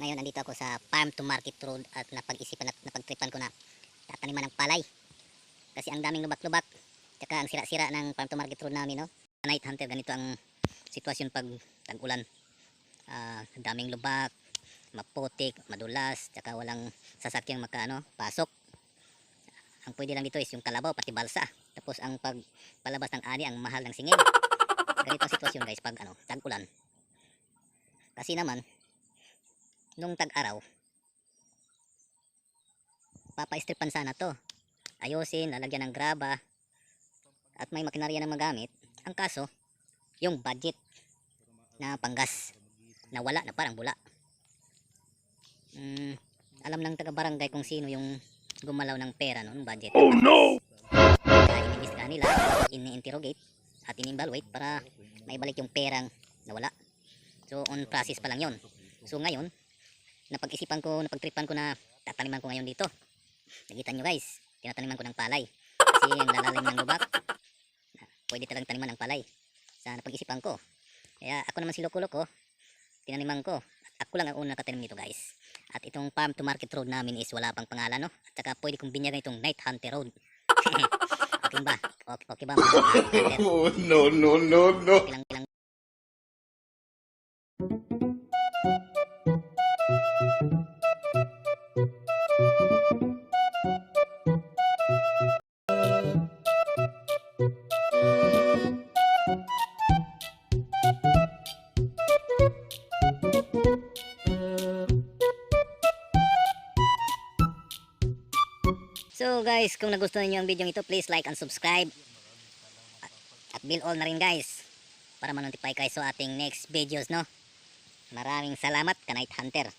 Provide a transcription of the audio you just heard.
Ngayon, nandito ako sa farm to market road at napag-isipan at napagtripan ko na tataniman ng palay. Kasi ang daming lubak-lubak. Tsaka ang sira-sira ng farm to market road namin, no? Night hunter, ganito ang sitwasyon pag tag-ulan. Ang daming lubak, maputik, madulas, tsaka walang sasakyang makaano, pasok. Ang pwede lang dito is yung kalabaw, pati balsa. Tapos ang pagpalabas ng ani, ang mahal ng singil. Ganito ang sitwasyon guys pag ano, tag-ulan. Kasi naman, nung tag-araw, papaistripan sana to. Ayusin, lalagyan ng graba, at may makinarya na magamit. Ang kaso, yung budget na panggas na wala na parang bula. Mm, alam ng taga-barangay kung sino yung gumalaw ng pera noon, budget. Oh no! Kaya inimbestigahan nila, ini-interrogate at in-evaluate para maibalik yung perang nawala. So, on process pa lang yon. So, ngayon, napag-isipan ko, napagtripan ko na tataniman ko ngayon dito. Nakita nyo guys, tinataniman ko ng palay. Kasi ang lalalim ng lubak, pwede talagang taniman ng palay. Sa napag-isipan ko. Kaya ako naman si Loko Loko, tinaniman ko. At ako lang ang unang nakatanim nito guys. At itong farm to market road namin is wala pang pangalan no. At saka pwede kong binyagan itong night hunter road. okay ba? Okay, okay ba? Oh no no no no! Ilang, ilang So guys, kung nagustuhan niyo ang video ito, please like and subscribe. At, at bill all na rin guys. Para ma-notify kayo sa ating next videos, no? Maraming salamat, Knight Hunter.